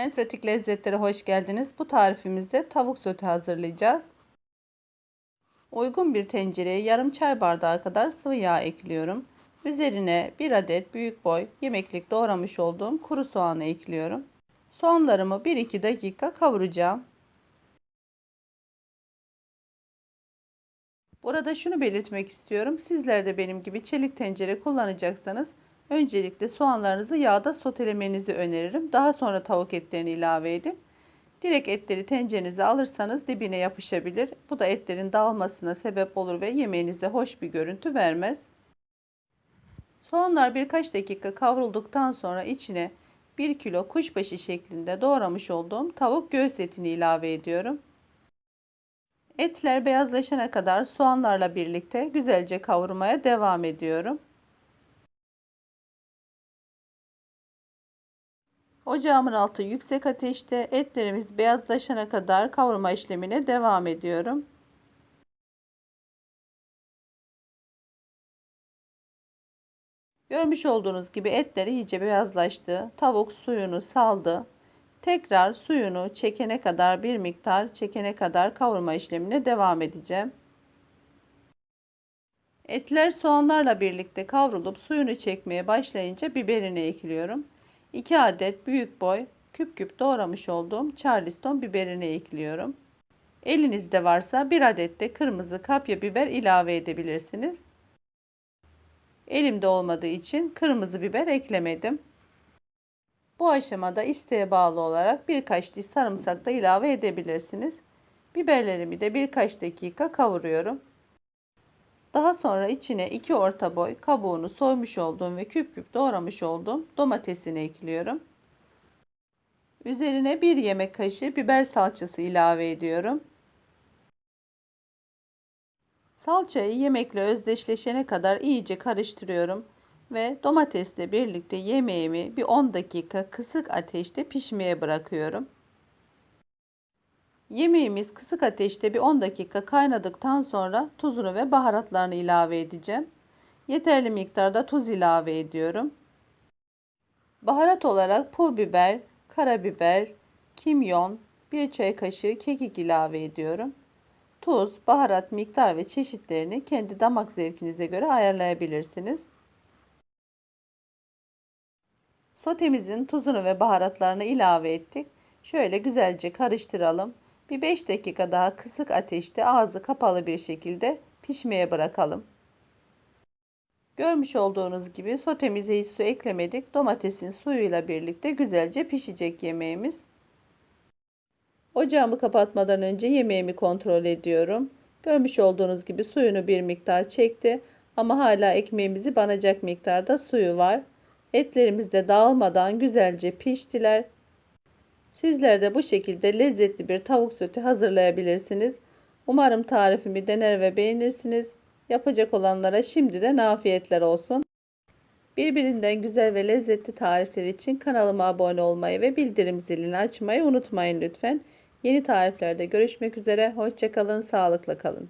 Entratik lezzetlere hoş geldiniz. Bu tarifimizde tavuk sote hazırlayacağız. Uygun bir tencereye yarım çay bardağı kadar sıvı yağ ekliyorum. Üzerine bir adet büyük boy yemeklik doğramış olduğum kuru soğanı ekliyorum. Soğanlarımı 1-2 dakika kavuracağım. Burada şunu belirtmek istiyorum. Sizler de benim gibi çelik tencere kullanacaksanız öncelikle soğanlarınızı yağda sotelemenizi öneririm. Daha sonra tavuk etlerini ilave edin. Direkt etleri tencerenize alırsanız dibine yapışabilir. Bu da etlerin dağılmasına sebep olur ve yemeğinize hoş bir görüntü vermez. Soğanlar birkaç dakika kavrulduktan sonra içine 1 kilo kuşbaşı şeklinde doğramış olduğum tavuk göğüs etini ilave ediyorum. Etler beyazlaşana kadar soğanlarla birlikte güzelce kavurmaya devam ediyorum. Ocağımın altı yüksek ateşte etlerimiz beyazlaşana kadar kavurma işlemine devam ediyorum. Görmüş olduğunuz gibi etler iyice beyazlaştı. Tavuk suyunu saldı. Tekrar suyunu çekene kadar bir miktar çekene kadar kavurma işlemine devam edeceğim. Etler soğanlarla birlikte kavrulup suyunu çekmeye başlayınca biberini ekliyorum. 2 adet büyük boy küp küp doğramış olduğum charleston biberini ekliyorum. Elinizde varsa bir adet de kırmızı kapya biber ilave edebilirsiniz. Elimde olmadığı için kırmızı biber eklemedim. Bu aşamada isteğe bağlı olarak birkaç diş sarımsak da ilave edebilirsiniz. Biberlerimi de birkaç dakika kavuruyorum. Daha sonra içine 2 orta boy kabuğunu soymuş olduğum ve küp küp doğramış olduğum domatesini ekliyorum. Üzerine 1 yemek kaşığı biber salçası ilave ediyorum. Salçayı yemekle özdeşleşene kadar iyice karıştırıyorum ve domatesle birlikte yemeğimi bir 10 dakika kısık ateşte pişmeye bırakıyorum. Yemeğimiz kısık ateşte bir 10 dakika kaynadıktan sonra tuzunu ve baharatlarını ilave edeceğim. Yeterli miktarda tuz ilave ediyorum. Baharat olarak pul biber, karabiber, kimyon, bir çay kaşığı kekik ilave ediyorum. Tuz, baharat miktar ve çeşitlerini kendi damak zevkinize göre ayarlayabilirsiniz. Sotemizin tuzunu ve baharatlarını ilave ettik. Şöyle güzelce karıştıralım. Bir 5 dakika daha kısık ateşte ağzı kapalı bir şekilde pişmeye bırakalım. Görmüş olduğunuz gibi sotemize hiç su eklemedik. Domatesin suyuyla birlikte güzelce pişecek yemeğimiz. Ocağımı kapatmadan önce yemeğimi kontrol ediyorum. Görmüş olduğunuz gibi suyunu bir miktar çekti ama hala ekmeğimizi banacak miktarda suyu var. Etlerimiz de dağılmadan güzelce piştiler. Sizler de bu şekilde lezzetli bir tavuk sote hazırlayabilirsiniz. Umarım tarifimi dener ve beğenirsiniz. Yapacak olanlara şimdiden afiyetler olsun. Birbirinden güzel ve lezzetli tarifler için kanalıma abone olmayı ve bildirim zilini açmayı unutmayın lütfen. Yeni tariflerde görüşmek üzere. Hoşçakalın, sağlıkla kalın.